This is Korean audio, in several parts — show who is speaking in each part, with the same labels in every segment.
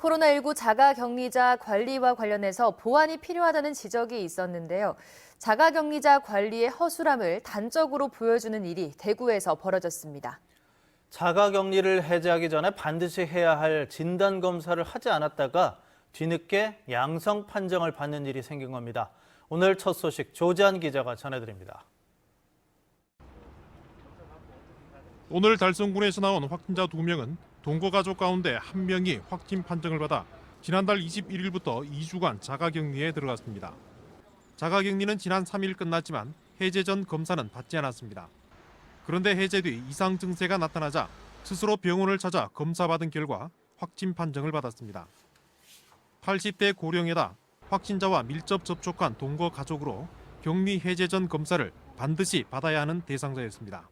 Speaker 1: 코로나19 자가 격리자 관리와 관련해서 보완이 필요하다는 지적이 있었는데요. 자가 격리자 관리의 허술함을 단적으로 보여주는 일이 대구에서 벌어졌습니다.
Speaker 2: 자가 격리를 해제하기 전에 반드시 해야 할 진단 검사를 하지 않았다가 뒤늦게 양성 판정을 받는 일이 생긴 겁니다. 오늘 첫 소식 조지한 기자가 전해드립니다.
Speaker 3: 오늘 달성군에서 나온 확진자 2명은 동거 가족 가운데 한 명이 확진 판정을 받아 지난달 21일부터 2주간 자가격리에 들어갔습니다. 자가격리는 지난 3일 끝났지만 해제 전 검사는 받지 않았습니다. 그런데 해제 뒤 이상 증세가 나타나자 스스로 병원을 찾아 검사받은 결과 확진 판정을 받았습니다. 80대 고령에다 확진자와 밀접 접촉한 동거 가족으로 격리 해제 전 검사를 반드시 받아야 하는 대상자였습니다.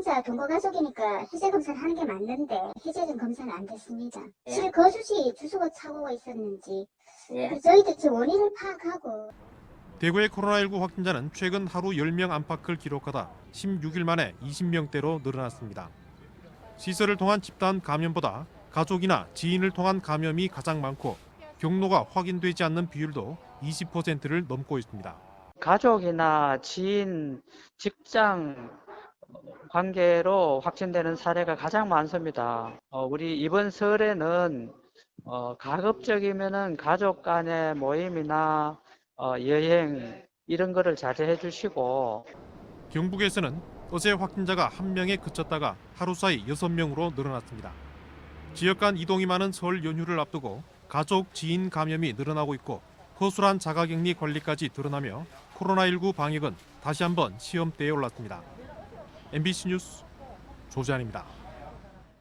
Speaker 4: 확진자 동거 가족이니까 해제 검사를 하는 게 맞는데 해제전 검사는 안 됐습니다. 실 거주지 주소가 착오가 있었는지 그 저희들 지 원인을 파악하고
Speaker 3: 대구의 코로나19 확진자는 최근 하루 10명 안팎을 기록하다 16일 만에 20명대로 늘어났습니다. 시설을 통한 집단 감염보다 가족이나 지인을 통한 감염이 가장 많고 경로가 확인되지 않는 비율도 20%를 넘고 있습니다.
Speaker 5: 가족이나 지인, 직장 관계로 확진되는 사례가 가장 많습니다. 어, 우리 이번 설에는 어, 가급적이면은 가족 간의 모임이나 어, 여행 이런 거를 자제해 주시고
Speaker 3: 경북에서는 어제 확진자가 한 명에 그쳤다가 하루 사이 6명으로 늘어났습니다. 지역 간 이동이 많은 설 연휴를 앞두고 가족, 지인 감염이 늘어나고 있고 허술한 자가격리 관리까지 드러나며 코로나19 방역은 다시 한번 시험대에 올랐습니다. MBC 뉴스 조지안입니다.